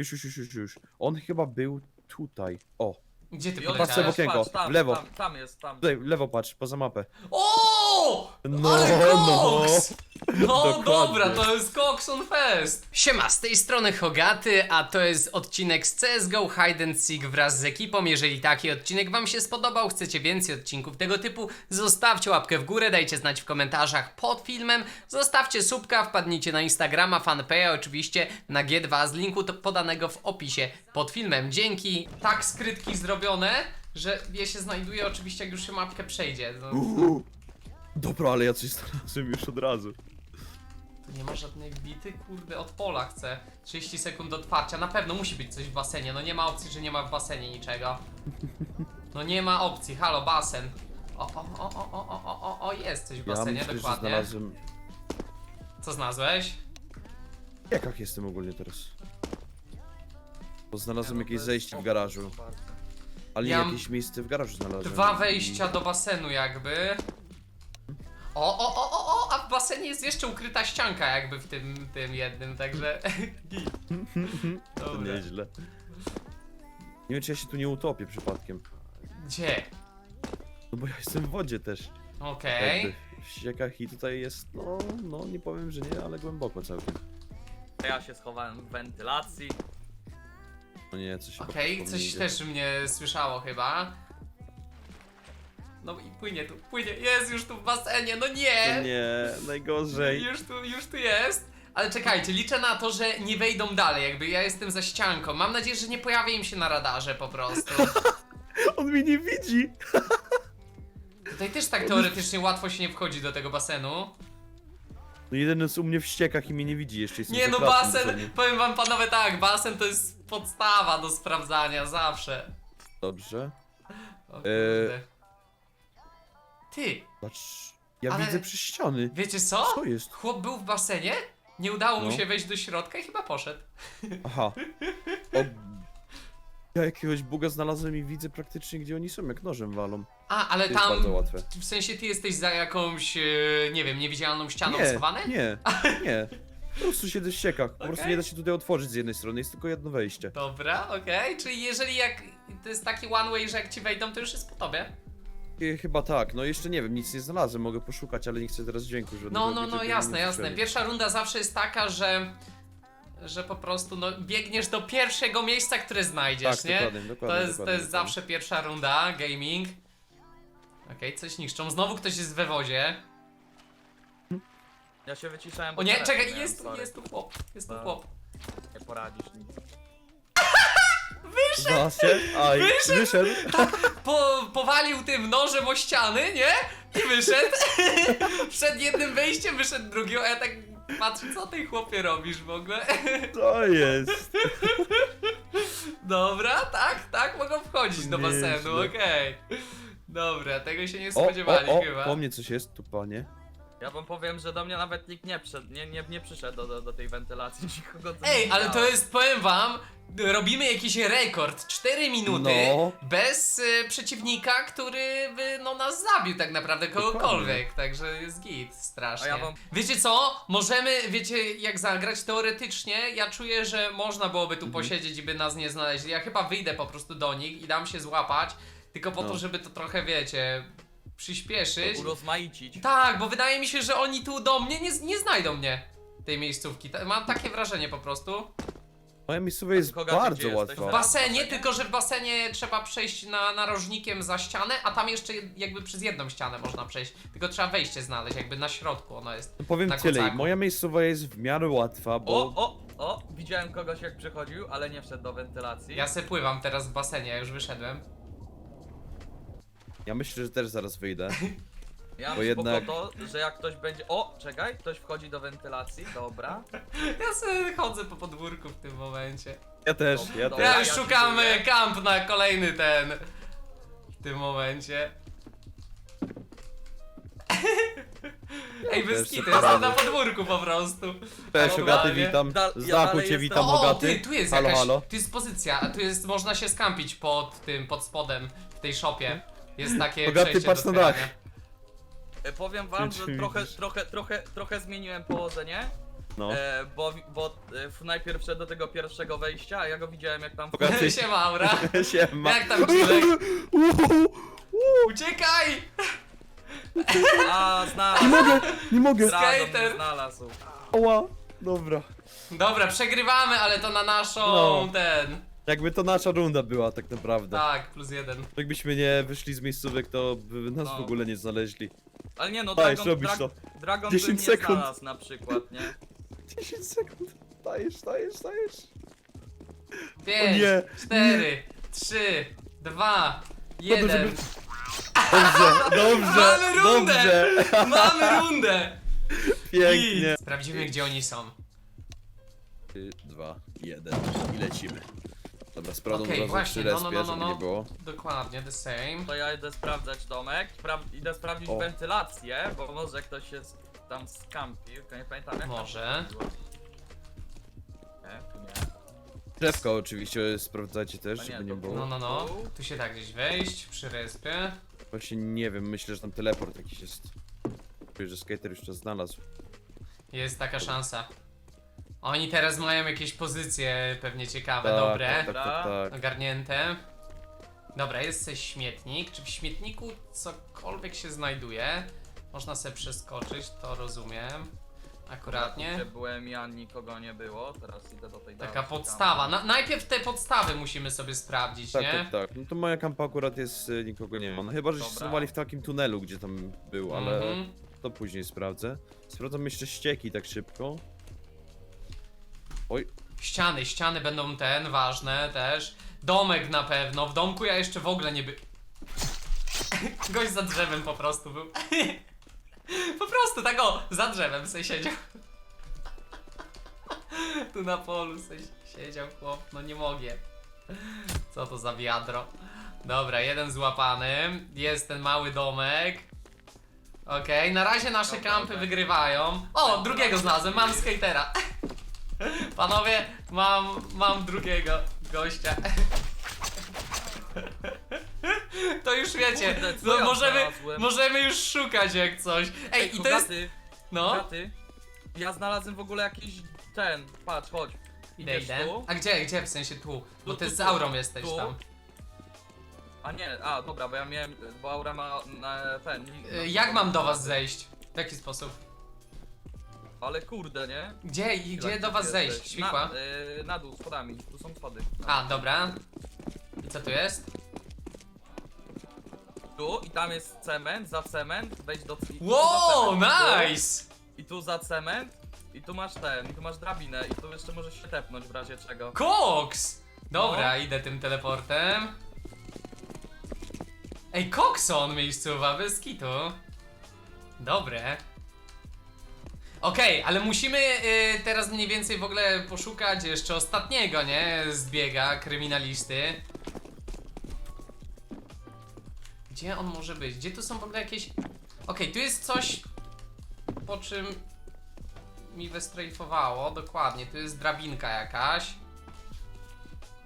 Już, już, już, już, już. On chyba był tutaj. O, Gdzie ty Patrz sobie w poleciałeś? okienko, tam, w lewo. Tam, tam jest, tam. tutaj w lewo patrz, poza mapę. O! No, Ale no. koks! No Dokładnie. dobra, to jest Cox on Fest! Siema, z tej strony Hogaty, a to jest odcinek z CSGO Hide and Seek wraz z ekipą. Jeżeli taki odcinek wam się spodobał, chcecie więcej odcinków tego typu, zostawcie łapkę w górę, dajcie znać w komentarzach pod filmem, zostawcie subka, wpadnijcie na Instagrama, fanpage'a oczywiście na G2 z linku to podanego w opisie pod filmem. Dzięki, tak skrytki zrobione, że je się znajduje oczywiście jak już się mapkę przejdzie. No. Dobra, ale ja coś znalazłem już od razu. Tu nie ma żadnej bity, kurde, od pola chcę. 30 sekund do otwarcia, na pewno musi być coś w basenie, no nie ma opcji, że nie ma w basenie niczego. No nie ma opcji, halo, basen. O, o, o, o, o, o, o, o, jest coś w Ja basenie, myślę, że dokładnie. znalazłem... Co znalazłeś? Jakach jestem ogólnie teraz? Bo znalazłem jakieś zejście w garażu. Ale nie, Ja jakieś miejsce w garażu znalazłem. Dwa wejścia do basenu jakby. O, o, o, o, o, a w basenie jest jeszcze ukryta ścianka jakby w tym, tym jednym, także... git. To Dobra. nieźle. Nie wiem, czy ja się tu nie utopię przypadkiem. Gdzie? No bo ja jestem w wodzie też. Okej. Jakby w ściekach i tutaj jest, no, no nie powiem, że nie, ale głęboko całkiem. Ja się schowałem w wentylacji. No nie, coś chyba Okej, po mnie coś idzie. też mnie słyszało chyba. No i płynie tu, płynie, jest już tu w basenie, no No nie! nie, najgorzej. Już tu, już tu jest. Ale czekajcie, liczę na to, że nie wejdą dalej, jakby ja jestem za ścianką. Mam nadzieję, że nie pojawi im się na radarze po prostu. On mnie nie widzi! Tutaj też tak teoretycznie łatwo się nie wchodzi do tego basenu. No jeden jest u mnie w ściekach i mnie nie widzi jeszcze. Jestem Nie no, basen, powiem wam panowie tak, basen to jest podstawa do sprawdzania, zawsze. Dobrze. O kurde. Ty, Patrz, ja Ale- widzę przez ściany. wiecie co? Co jest? Chłop był w basenie, nie udało mu No. się wejść do środka i chyba poszedł. Aha. O... Ja jakiegoś buga znalazłem i widzę praktycznie gdzie oni są, jak nożem walą. A, ale To jest tam. bardzo łatwe. W sensie ty jesteś za jakąś, e, nie wiem, niewidzialną ścianą Nie, schowany? nie, nie. Po prostu siedzę w ściekach. Po prostu Okej. nie da się tutaj otworzyć z jednej strony, jest tylko jedno wejście. Dobra, okej. Czyli jeżeli jak. To jest taki one way, że jak ci wejdą, to już jest po tobie. I chyba tak, no jeszcze nie wiem, nic nie znalazłem, mogę poszukać, ale nie chcę teraz dźwięku żadnego. No, no, no, jasne, nie jasne. słyszeli. Pierwsza runda zawsze jest taka, że. Że po prostu no, biegniesz do pierwszego miejsca, które znajdziesz, Tak, nie? dokładnie, dokładnie. to jest, to jest dokładnie. zawsze pierwsza runda, gaming. Okej, coś niszczą. Znowu ktoś jest we wodzie. Ja się wyciszałem. O bo nie, telefon czekaj, miałem, jest tu, sorry. jest tu chłop. Jest tu No. chłop. Nie poradzisz nic. Da się? Aj, Wyszedł! wyszedł. po, powalił tym nożem o ściany, nie? I wyszedł. Przed jednym wejściem wyszedł drugi, a ja tak patrzę, co ty chłopie robisz w ogóle? To jest. Dobra, tak, tak, mogą wchodzić do basenu, okej. Dobra, tego się nie O, spodziewali o, o, chyba. po mnie coś jest, tu panie. Ja wam powiem, że do mnie nawet nikt nie przyszedł, nie, nie, nie przyszedł do, do, do tej wentylacji, nikogo Ej, nie ale to jest, powiem wam, robimy jakiś rekord. 4 minuty No. bez y, przeciwnika, który by no, nas zabił tak naprawdę, kogokolwiek. Także jest git, strasznie. A ja wam- Wiecie co? Możemy, wiecie jak zagrać teoretycznie, ja czuję, że można byłoby Mhm. tu posiedzieć i by nas nie znaleźli. Ja chyba wyjdę po prostu do nich i dam się złapać, tylko po No. to, żeby to trochę, wiecie, przyspieszyć. Urozmaicić. Tak, bo wydaje mi się, że oni tu do mnie nie, nie znajdą mnie. Tej miejscówki. Ta- Mam takie wrażenie po prostu. Moja miejscowa jest ty bardzo gdzie jesteś? łatwa. W basenie, tylko że w basenie trzeba przejść na, narożnikiem za ścianę, a tam jeszcze jakby przez jedną ścianę można przejść. Tylko trzeba wejście znaleźć, jakby na środku ono jest. No powiem na tyle, kucaku. moja miejscowa jest w miarę łatwa, bo... O, o, o, widziałem kogoś jak przychodził, ale nie wszedł do wentylacji. Ja se pływam teraz w basenie, ja już wyszedłem. Ja myślę, że też zaraz wyjdę. Ja mam bo spoko jednak- to, że jak ktoś będzie... O, czekaj, ktoś wchodzi do wentylacji, dobra. Ja sobie chodzę po podwórku w tym momencie. Ja też, ja Dobra. też. Ja ja już szukam e, kamp na kolejny ten. W tym momencie. Ej, bez też kitu, jestem na podwórku po prostu. Cześć, Ogaty, witam. Da- ja dalej cię jestem- witam, O, Ogaty. ty, tu jest halo, jakaś, halo. tu jest pozycja, a tu jest, można się skampić pod tym, pod spodem, w tej shopie. Jest takie Ogaty, przejście patrz do na dach. E, Powiem wam, że czy trochę, widzisz? trochę, trochę, trochę zmieniłem położenie. No. E, bo bo e, f- najpierw do tego pierwszego wejścia, a ja go widziałem jak tam... Bogaty. Siema, Aura. Siema. Jak tam Czulek? Uuu, Uciekaj! A, Nie znalazł! mogę, nie mogę. Skater. mnie znalazł. Ała. Dobra. Dobra, przegrywamy, ale to na naszą No. ten. Jakby to nasza runda była tak naprawdę. Tak, plus jeden. Jakbyśmy nie wyszli z miejscówek, to by nas No. w ogóle nie znaleźli. Ale nie no, Dajesz, Dragon, robisz to. Dragon 10 by mnie sekund. znalazł na przykład, nie? 10 sekund. Dajesz, dajesz, dajesz. Pięć, nie, cztery, trzy, dwa, No to, jeden. żeby- Dobrze, dobrze, Mamy rundę! dobrze. Mamy rundę! Pięknie. I Sprawdzimy, gdzie oni są. 3, 2, 1 i lecimy. Dobra, sprawdzam Okej, okay, właśnie, przy no, no, respie, no, no, żeby no. nie było. Dokładnie, the same. To ja idę sprawdzać domek, spra- idę sprawdzić O. wentylację, bo może ktoś jest tam skampił, tylko nie pamiętam jak tam Może. było. Nie, tu nie. Oczywiście sprawdzajcie też, A nie, żeby nie to było. No, no, no. Tu się da gdzieś wejść, przy respie. Właśnie nie wiem, myślę, że tam teleport jakiś jest. Czuję, że skater już to znalazł. Jest taka szansa. Oni teraz mają jakieś pozycje pewnie ciekawe, Tak, dobre. Tak, tak, tak, tak. Ogarnięte. Dobra, jest coś śmietnik. Czy w śmietniku cokolwiek się znajduje? Można sobie przeskoczyć, to rozumiem. Akuratnie. Gdzie byłem ja, nikogo nie było, teraz idę do tej Taka dalszej podstawa. Na, najpierw te podstawy musimy sobie sprawdzić, Tak, nie? tak, tak. No to moja kampa akurat jest, y, nikogo nie ma. No chyba, że się Dobra. w takim tunelu, gdzie tam był, ale Mhm. to później sprawdzę. Sprawdzam jeszcze ścieki tak szybko. Oj, Ściany, ściany będą ten, ważne też. Domek na pewno. W domku ja jeszcze w ogóle nie by... Gość za drzewem po prostu był. po prostu, tak o, za drzewem se siedział. tu na polu se siedział chłop, no nie mogę. Co to za wiadro. Dobra, jeden złapany. Jest ten mały domek. Okej, na razie nasze kampy wygrywają. O, drugiego znalazłem, mam skatera. Panowie, mam, mam drugiego gościa. To już wiecie, Kurde, co no ja możemy, znalazłem? możemy już szukać jak coś. Ej, i to jest, no, ja znalazłem w ogóle jakiś ten, patrz, chodź. idę, Idziesz idę. tu? A gdzie, gdzie, w sensie tu? Bo Tu, ty tu, z tu. aurą jesteś Tu. tam. A nie, a dobra, bo ja miałem, bo Aura ma na ten. Y, Jak mam do was zejść? W jaki sposób? Ale kurde, nie? Gdzie, i gdzie do was zejść? Świkła? Na, y, na dół, schodami, tu są schody. A, dobra. I co tu jest? Tu i tam jest cement, za cement, wejdź do... i tu Wow, cement, nice! I tu za cement, i tu masz ten, i tu masz drabinę, i tu jeszcze możesz się tepnąć w razie czego. Koks! Dobra, No. idę tym teleportem. Ej, Kokson miejscowa, bez kitu. Dobre. Okej, ale musimy y, teraz mniej więcej w ogóle poszukać jeszcze ostatniego, nie? Zbiega kryminalisty. Gdzie on może być? Gdzie tu są w ogóle jakieś... Okej, tu jest coś, po czym mi wystrajfowało, dokładnie. Tu jest drabinka jakaś.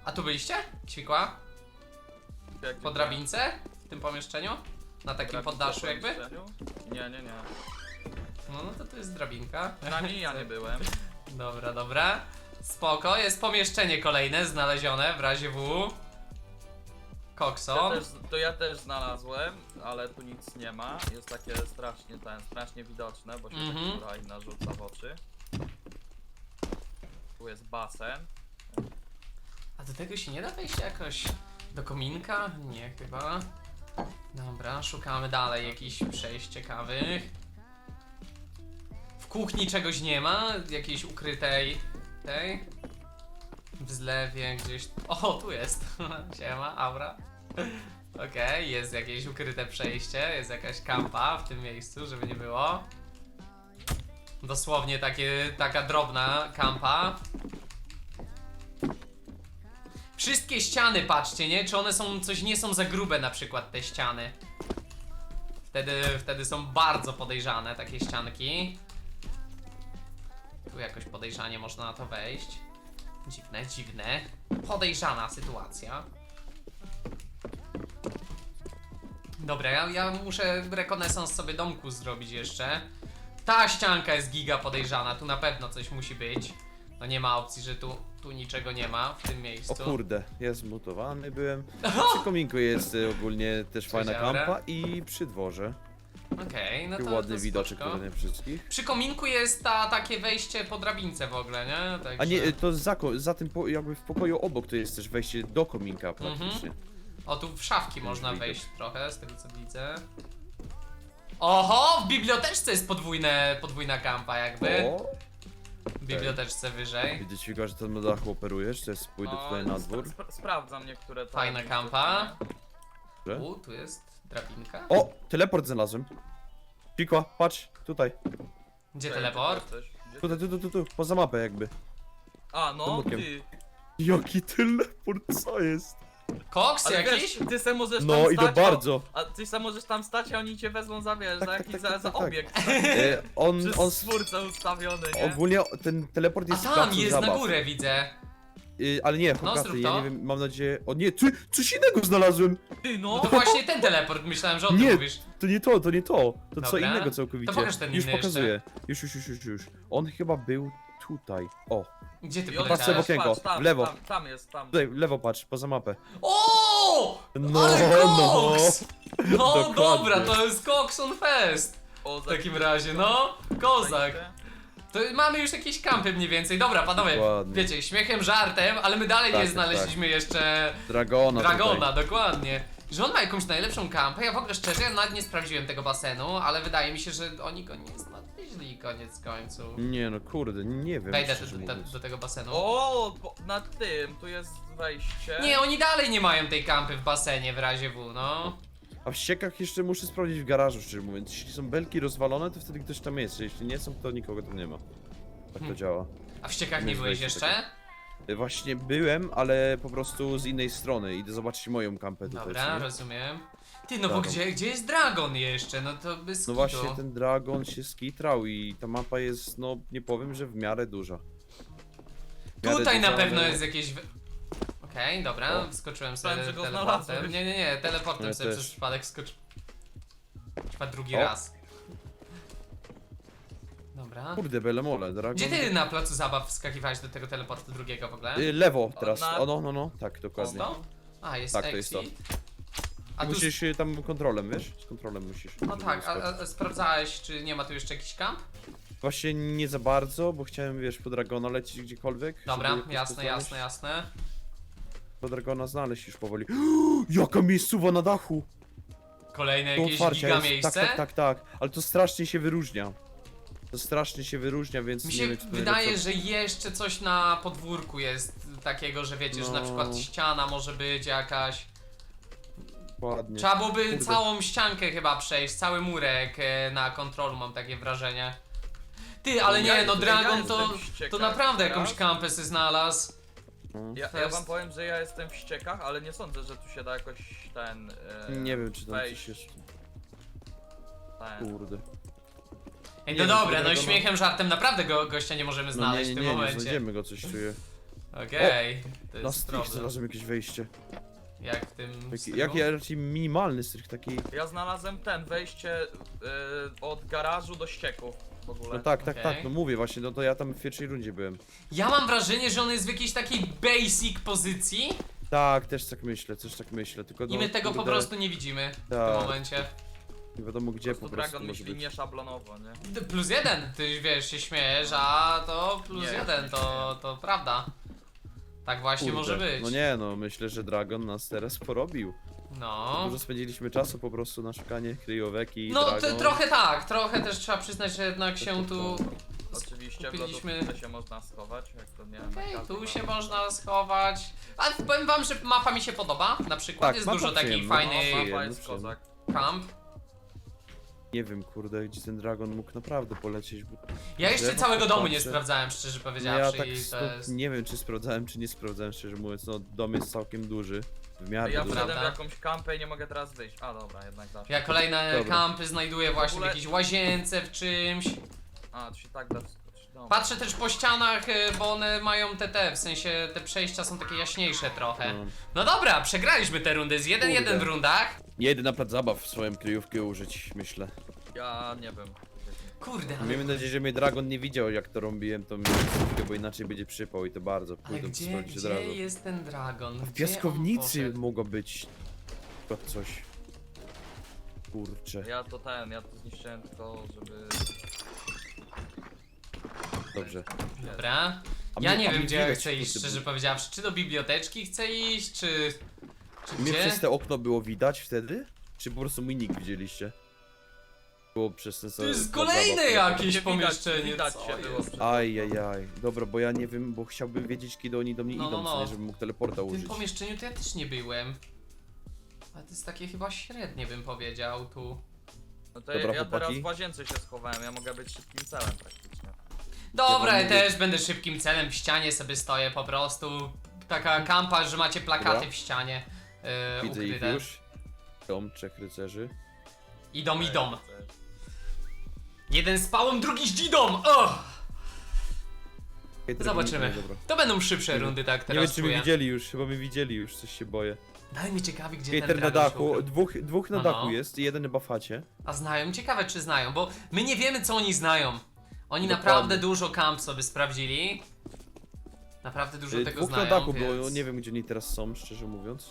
A tu byliście? Ćwikła? Jak Po drabince? W tym pomieszczeniu? Na takim poddaszu jakby? Nie, nie, nie. No, no to tu jest drabinka. Przynajmniej ja nie byłem. Dobra, dobra. Spoko, jest pomieszczenie kolejne znalezione w razie W. Ja też, to ja też znalazłem, ale tu nic nie ma. Jest takie strasznie ten, strasznie widoczne, bo się Mhm. mhm. taka inna rzuca w oczy. Tu jest basen. A do tego się nie da wejść jakoś do kominka? Nie, chyba. Dobra, szukamy dalej jakichś przejść ciekawych. Kuchni czegoś nie ma? Jakiejś ukrytej tej? W zlewie gdzieś. O, tu jest. Siema, aura. Okej, jest jakieś ukryte przejście, jest jakaś kampa w tym miejscu, żeby nie było. Dosłownie takie, taka drobna kampa. Wszystkie ściany patrzcie, nie? Czy one są coś nie są za grube na przykład te ściany. Wtedy, wtedy są bardzo podejrzane takie ścianki. Tu jakoś podejrzanie można na to wejść. Dziwne, dziwne. Podejrzana sytuacja. Dobra, ja, ja muszę rekonesans sobie domku zrobić jeszcze. Ta ścianka jest giga podejrzana, tu na pewno coś musi być. No nie ma opcji, że tu, tu niczego nie ma w tym O miejscu. kurde, jest zmutowany byłem. Przy kominku jest y, ogólnie też fajna Aura. kampa i przy dworze. Okej, no to, ładny to widoczek spoczko. na wszystkich. Przy kominku jest ta, takie wejście po drabince w ogóle, nie? Także... A nie, to za, ko- za tym po, jakby w pokoju obok to jest też wejście do kominka praktycznie. O, tu w szafki można wyjdę. wejść trochę, z tego co widzę. Oho, w biblioteczce jest podwójne, podwójna kampa jakby. O, W biblioteczce wyżej. widzę Ćwika, że tam na dachu operujesz, to jest pójdę No, tutaj na dwór. sp- sprawdzam niektóre. te- Fajna kampa. Że? U, tu jest drabinka. O, teleport znalazłem. Pikła, patrz, tutaj. Gdzie Ej, teleport? Tutaj, tu, tu, tu, tu, poza mapę jakby. A, no, ty. Jaki teleport, co jest? Koks Ale jakiś? wiesz, ty se możesz tam No i to stać, bardzo. A, ty se możesz tam stać, a oni cię wezmą za, wiesz, Tak, za tak, jakiś tak, za, tak, za tak, tak. obiekt. E, on, Przez on, stwórcę ustawiony, nie? ogólnie ten teleport A jest tam placu jest zabaw. na górę widzę. Y, ale nie, No, Hogaty, zrób ja to. nie wiem, mam nadzieję... O nie, ty, coś innego znalazłem! Ty, No no. to właśnie ten teleport, myślałem, że o tym Nie, mówisz. to nie to, to nie to. To co Dobra. innego całkowicie. To pokaż ten Już inny pokazuję. Już, już, już, już, już. On chyba był tutaj. O, Gdzie ty I on- w poleciałeś? okienko, patrz, tam, w lewo. Tam, tam jest, tam. tutaj, w lewo patrz, poza mapę. O! No, Ale no. koks! No Dokładnie. dobra, to jest Cox on Fest. O, W takim razie, no, kozak. To mamy już jakieś kampy mniej więcej. Dobra, panowie, Dokładnie. wiecie, śmiechem, żartem, ale my dalej Tak, nie tak, znaleźliśmy jeszcze Dragona Dragona, Tutaj. dokładnie. Że on ma jakąś najlepszą kampę. Ja w ogóle szczerze nawet nie sprawdziłem tego basenu, ale wydaje mi się, że oni go nie znaleźli koniec końców. Nie no, kurde, nie wiem. Wejdę szczerze do, do, mówiąc. do tego basenu. O, po, na tym, tu jest wejście. Nie, oni dalej nie mają tej kampy w basenie w razie W, no. A w ściekach jeszcze muszę sprawdzić w garażu, szczerze mówiąc. Jeśli są belki rozwalone, to wtedy ktoś tam jest. Jeśli nie są, to nikogo tam nie ma. Tak to Hmm. działa. A w ściekach nie byłeś jeszcze? Y, Właśnie byłem, ale po prostu z innej strony. Idę zobaczyć moją kampę tutaj. Dobra, co nie? rozumiem. Ty, no bo Dragon. gdzie, gdzie jest Dragon jeszcze? No to bez No kitu. właśnie, ten dragon się skitrał i ta mapa jest, no nie powiem, że w miarę duża. W miarę Tutaj na duża, pewno ale- jest jakieś... Okej, dobra, O. wskoczyłem sobie Myślałem, że go teleportem. znalazłeś. Nie, nie, nie, teleportem Ja sobie też. przez przypadek skoczyłem. Chyba drugi O. raz. Dobra. Kurde, belemole, dragon. Gdzie ty na placu zabaw wskakiwałeś do tego teleportu drugiego w ogóle? Y, lewo teraz, Na- o no, no, no, tak, dokładnie. To? A, jest Tak, to jest exit. A tu... Musisz y, tam kontrolem, wiesz? Z kontrolem musisz. No żeby tak, a, a, a sprawdzałeś, czy nie ma tu jeszcze jakiś kamp? Właśnie nie za bardzo, bo chciałem, wiesz, po dragona lecieć gdziekolwiek. Dobra, żeby jakoś to jasne, jasne, jasne. Po dragona znaleźć już powoli. Jaka miejscowa na dachu! Kolejne Do jakieś otwarcia giga jest. miejsce? Tak, tak, tak, tak. Ale to strasznie się wyróżnia. To strasznie się wyróżnia, więc Mi nie się wiem, czy to wydaje, że jeszcze coś na podwórku jest takiego, że wiecie, że na No. przykład ściana może być jakaś. Dokładnie. Trzeba byłoby Kurde. całą ściankę chyba przejść, cały murek e, na kontrolu mam takie wrażenie. Ty, ale nie, no Dragon to, to naprawdę jakąś kampę sobie znalazł. No. Ja, ja wam powiem, że ja jestem w ściekach, ale nie sądzę, że tu się da jakoś ten... E, Nie wiem, czy tam wejść, coś jest. Ten. Kurde. Ej, Nie no wiem, dobra, no śmiechem, żartem naprawdę go, gościa nie możemy No znaleźć nie, w nie, tym nie, nie momencie. znajdziemy go, coś czuję. Okej, to Na jest strych problem. znalazłem jakieś wejście. Jak w tym Taki, stylu? jak ja raczej minimalny strych, taki... Ja znalazłem ten, wejście e, od garażu do ścieków w ogóle. No tak, tak, Okej. tak, no mówię właśnie, no to ja tam w pierwszej rundzie byłem. Ja mam wrażenie, że on jest w jakiejś takiej basic pozycji Tak, też tak myślę, też tak myślę, tylko i no, my tego po kurde, prostu nie widzimy w tym Tak. momencie. Nie wiadomo gdzie Po po prostu Dragon może myśli być. nieszablonowo, nie? D- Plus jeden, ty wiesz, się śmiejesz, a to plus Nie, jeden, nie to, to prawda. Tak właśnie Kurde, może być. No nie no, myślę, że Dragon nas teraz porobił. No. Dużo spędziliśmy czasu po prostu na szukanie kryjówek i No Dragon. to, trochę tak, trochę też trzeba przyznać, że jednak się tu. Oczywiście w Kupiliśmy- lodówce się można schować, jak to nie Okej, na każdym tu się można schować. Ale powiem wam, że mapa mi się podoba. Na przykład Tak, jest mapa dużo takich przyjemna. fajnych No, mapa jest kozak. kamp. Nie wiem, kurde, gdzie ten Dragon mógł naprawdę polecieć, bo... Ja jeszcze Drzewo, całego domu nie patrzę. sprawdzałem, szczerze No powiedziawszy. ja tak i to jest... nie wiem, czy sprawdzałem, czy nie sprawdzałem, szczerze mówiąc, no dom jest całkiem duży. W miarę Ja duży. wszedłem Prawda? w jakąś kampę i nie mogę teraz wyjść. A dobra, jednak zawsze. Ja kolejne Dobra. kampy znajduję właśnie w ogóle- jakiejś łazience, w czymś. A, tu się tak da wskoczyć. Dobra. Patrzę też po ścianach, y, bo one mają te te, w sensie te przejścia są takie jaśniejsze trochę. No. No dobra, przegraliśmy te rundy z 1-1 Kurde. w rundach. Nie jedę na plac zabaw swoją kryjówkę użyć, myślę. Ja nie wiem. Kurde, ale, Miejmy nadzieję, że mnie Dragon nie widział jak to robiłem tą miejscówkę, bo inaczej będzie przypał i to bardzo. ale Pójdę gdzie, sprawdzić od gdzie razu. jest ten dragon? W Gdzie on piaskownicy poszedł? mogło być chyba coś. Kurczę, Ja to ten, ja to zniszczyłem tylko, żeby... dobrze. Dobra. A Ja mnie- nie wiem, mnie gdzie ja widać, chcę iść, kurde, szczerze powiedziawszy. Czy do biblioteczki chcę iść, czy... Czy Mnie gdzie? przez te okno było widać wtedy? Czy po prostu mój nick widzieliście? Było przez ten To jest kolejne jakieś pomieszczenie, widać co się było jest? przed- Aj, aj, aj. Dobra, bo ja nie wiem, bo chciałbym wiedzieć, kiedy oni do mnie No, no, idą, no. co nie, żebym mógł teleporta W tym użyć. pomieszczeniu to ja też nie byłem. Ale to jest takie chyba średnie, bym powiedział, tu. No to Dobra, ja, ja teraz chłopaki. w łazience się schowałem, ja mogę być szybkim celem praktycznie. Dobra, Ja też będę szybkim celem, w ścianie sobie stoję po prostu. Taka kampa, że macie plakaty Dobra. w ścianie yy, Widzę ich ukryte. już. Dom trzech rycerzy. Idą, idą. Chcesz. Jeden z pałą, drugi z dzidą! Oh! Zobaczymy. dobra. To będą szybsze rundy, tak Nie teraz wiem, czy mnie czuję. widzieli już, chyba mnie widzieli już, coś się boję. Dalej mnie ciekawi, gdzie Hater ten na dragon się dachu, ukrył. dwóch, dwóch na No, no. dachu jest i jeden chyba w chacie. A znają? Ciekawe, czy znają, bo my nie wiemy, co oni znają. Oni Dokładnie. naprawdę dużo kamp sobie sprawdzili. Naprawdę dużo Y, tego Dwóch znają, na dachu, więc... bo nie wiem gdzie oni teraz są, szczerze mówiąc.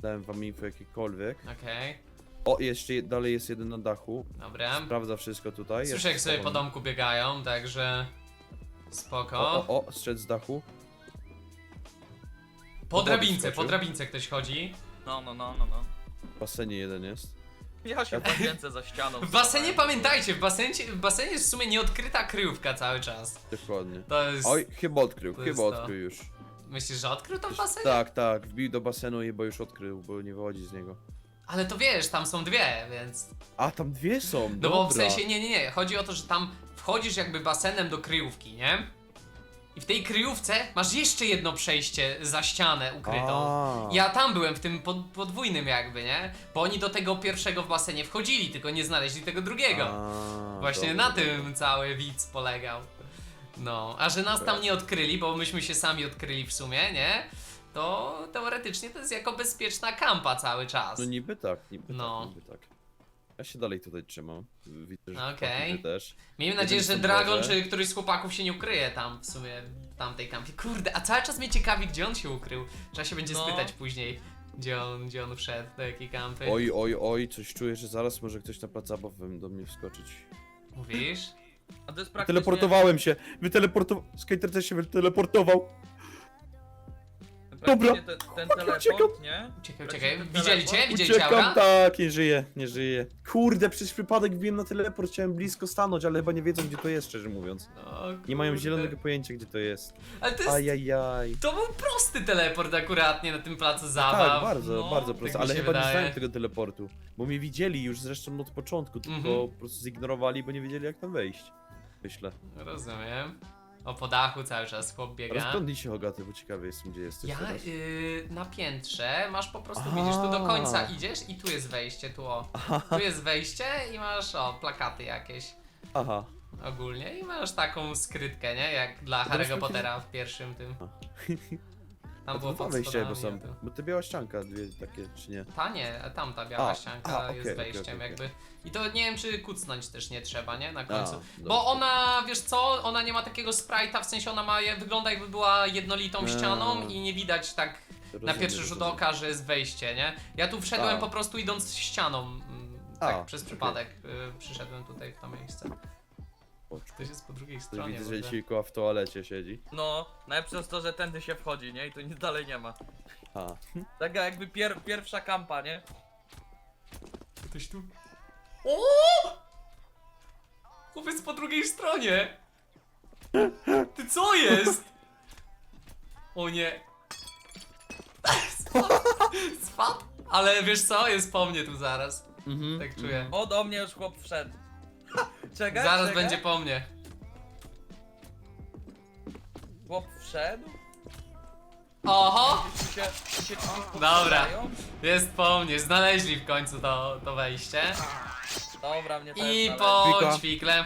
Dałem wam info jakiekolwiek. Okej, O, jeszcze je- dalej jest jeden na dachu. dobra. Sprawdza wszystko tutaj. Słyszę, jest jak sobie po domku biegają, także... Spoko. O, o, o, strzec z dachu. Po drabince, po skoczył. drabince ktoś chodzi. No, no, no, no, no. W basenie jeden jest. Ja się łazience za ścianą W basenie pamiętajcie, w basenie, w basenie jest w sumie nieodkryta kryjówka cały czas. Dokładnie. To jest... Oj, chyba odkrył, to jest chyba to. odkrył już. Myślisz, że odkrył to w basenie? Tak, tak, wbił do basenu i chyba już odkrył, bo nie wychodzi z niego. Ale to wiesz, tam są dwie, więc... A, tam dwie są, No bo w sensie, nie, nie, nie, chodzi o to, że tam wchodzisz jakby basenem do kryjówki, nie? I w tej kryjówce masz jeszcze jedno przejście za ścianę ukrytą. A. Ja tam byłem w tym pod, podwójnym jakby, nie? Bo oni do tego pierwszego w basenie wchodzili, tylko nie znaleźli tego drugiego. A, Właśnie dobra, na tym cały widz polegał. No, a że nas tam nie odkryli, bo myśmy się sami odkryli w sumie, nie? To teoretycznie to jest jako bezpieczna kampa cały czas. No niby tak, niby No. tak, niby tak. Ja się dalej tutaj trzymam. Widzę, że Okej. chłopaki też. Miejmy Jeden nadzieję, że Dragon może. czy któryś z chłopaków się nie ukryje tam w sumie w tamtej kampie. Kurde, a cały czas mnie ciekawi, gdzie on się ukrył. Trzeba się będzie No. spytać później, gdzie on, gdzie on wszedł, do jakiej kampy. Oj, oj, oj, coś czuję, że zaraz może ktoś na plac zabaw do mnie wskoczyć. Mówisz? A to jest praktycznie... Teleportowałem się! Wyteleportował... Skater też się wyteleportował! Dobra. Ten, ten Chłopaki, teleport, nie? Uciekaj, uciekaj. Widzieli cię? Widzieli cię, Aura? Uciekam, tak, nie żyje, nie żyje. Kurde, przez przypadek wbiłem na teleport, chciałem blisko stanąć, ale chyba nie wiedzą gdzie to jest, szczerze mówiąc. O, Nie mają kurde. zielonego pojęcia gdzie to jest. Ale to jest... Ajajaj. To był prosty teleport akuratnie na tym placu zabaw. Tak, bardzo, No, bardzo tak prosto, mi ale się chyba nie wydaje. znałem tego teleportu. Bo mnie widzieli już zresztą od początku, tylko Mhm. po prostu zignorowali, bo nie wiedzieli jak tam wejść. Myślę. Rozumiem. O, po dachu cały czas chłop biega. Rozglądnij się Hogaty, bo ciekawy jestem gdzie jesteś Ja teraz. y, na piętrze masz po prostu, A. widzisz, tu do końca idziesz i tu jest wejście, tu o. Tu jest wejście i masz, o, plakaty jakieś Aha. ogólnie i masz taką skrytkę, nie? Jak dla Harry'ego Pottera w pierwszym tym. Tam to było pod schodami, bo są. a tu- Bo to biała ścianka, dwie takie, czy nie? Ta nie, tam ta biała A, ścianka a, okej, jest okej, wejściem okej, jakby. I to nie wiem, czy kucnąć też nie trzeba, nie? Na końcu. Bo ona, wiesz co, ona nie ma takiego sprite'a, w sensie ona ma, wygląda jakby była jednolitą ścianą i nie widać tak na pierwszy rzut oka, że jest wejście, nie? Ja tu wszedłem A. po prostu idąc ścianą, mm, tak A, przez okej. przypadek y, przyszedłem tutaj w to miejsce. Ktoś jest po drugiej stronie. Widzę, że. Ciko w toalecie siedzi. No, najlepsze jest to, że tędy się wchodzi, nie? I tu nic dalej nie ma. A. Taka jakby pier pierwsza kampa, nie? Ktoś tu. O! Chłopiec po drugiej stronie! Ty co jest? O nie. Spadł. Spadł. Ale wiesz co? Jest po mnie tu zaraz. Mhm. Tak czuję. O, do mnie już chłop wszedł. Czekaj, Zaraz czekaj. będzie po mnie. Chłop wszedł? Oho! Czy się, czy się drzwi Dobra. otwierają? Jest po mnie. Znaleźli w końcu to, to wejście. Dobra, mnie też I znaleźli. po Ćwika. ćwikle.